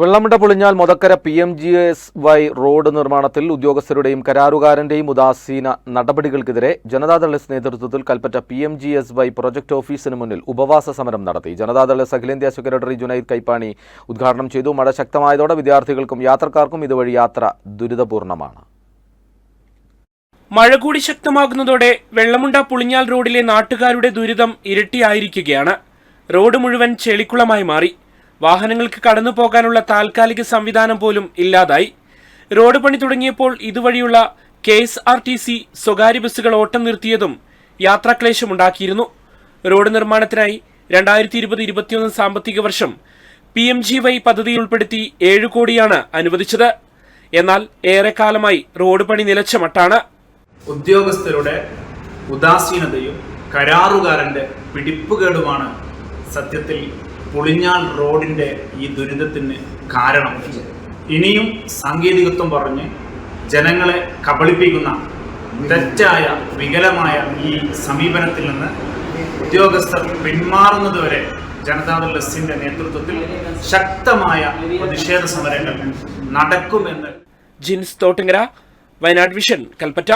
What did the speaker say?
Vellamunda പൊളിഞ്ഞാൽ Muthakkara P M G S Y road നിർമ്മാണത്തിൽ ഉദ്യോഗസ്ഥരുടെയും കരാറുകാരന്റെയും ഉദാസീന നടപടികൾക്കെതിരെ ജനതാദൾ എസ് നേതൃത്വത്തിൽ Kalpetta P M G S Y project ഓഫീസിന് മുന്നിൽ ഉപവാസ സമരം നടത്തി. ജനതാദൾ എസ് അഖിലേന്ത്യാ സെക്രട്ടറി ജുനൈദ് കൈപ്പാണി ഉദ്ഘാടനം ചെയ്തു. മഴ ശക്തമായതോടെ വിദ്യാർത്ഥികൾക്കും യാത്രക്കാർക്കും ഇതുവഴി യാത്ര ദുരിതപൂർണമാണ്. മഴ കൂടി ശക്തമാകുന്നതോടെ വെള്ളമുണ്ട പുളിഞ്ഞാൽ റോഡിലെ നാട്ടുകാരുടെ ദുരിതം ഇരട്ടിയായിരിക്കുകയാണ്. റോഡ് മുഴുവൻ ചെളിക്കുളമായി മാറി. വാഹനങ്ങൾക്ക് കടന്നു പോകാനുള്ള താൽക്കാലിക സംവിധാനം പോലും ഇല്ലാതായി. റോഡ് പണി തുടങ്ങിയപ്പോൾ ഇതുവഴിയുള്ള K S R T C സ്വകാര്യ ബസ്സുകൾ ഓട്ടം നിർത്തിയതും യാത്രാക്ലേശമുണ്ടാക്കിയിരുന്നു. റോഡ് നിർമ്മാണത്തിനായി രണ്ടായിരത്തി ഇരുപത് ഇരുപത്തിയൊന്ന് സാമ്പത്തിക വർഷം പി എം ജി വൈ പദ്ധതിയിൽ ഉൾപ്പെടുത്തി ഏഴ് കോടിയാണ് അനുവദിച്ചത്. എന്നാൽ ഏറെക്കാലമായി റോഡ് പണി നിലച്ച മട്ടാണ്. ഉദ്യോഗസ്ഥരുടെ ഉദാസീനതയും കരാറുകാരന്റെ പിടിപ്പുകേടുമാണ് സത്യത്തിൽ പുളിഞ്ഞാൽ റോഡിന്റെ ഈ ദുരിതത്തിന് കാരണം. ഇനിയും സാങ്കേതികത്വം പറഞ്ഞ് ജനങ്ങളെ കബളിപ്പിക്കുന്ന തെറ്റായ വികലമായ ഈ സമീപനത്തിൽ നിന്ന് ഉദ്യോഗസ്ഥർ പിന്മാറുന്നതുവരെ ജനതാദൾ എസിന്റെ നേതൃത്വത്തിൽ ശക്തമായ പ്രതിഷേധ സമരങ്ങൾ നടക്കുമെന്ന് ജിൻസ് തോട്ടിങ്ങര വയനാട് വിഷൻ കൽപ്പറ്റ.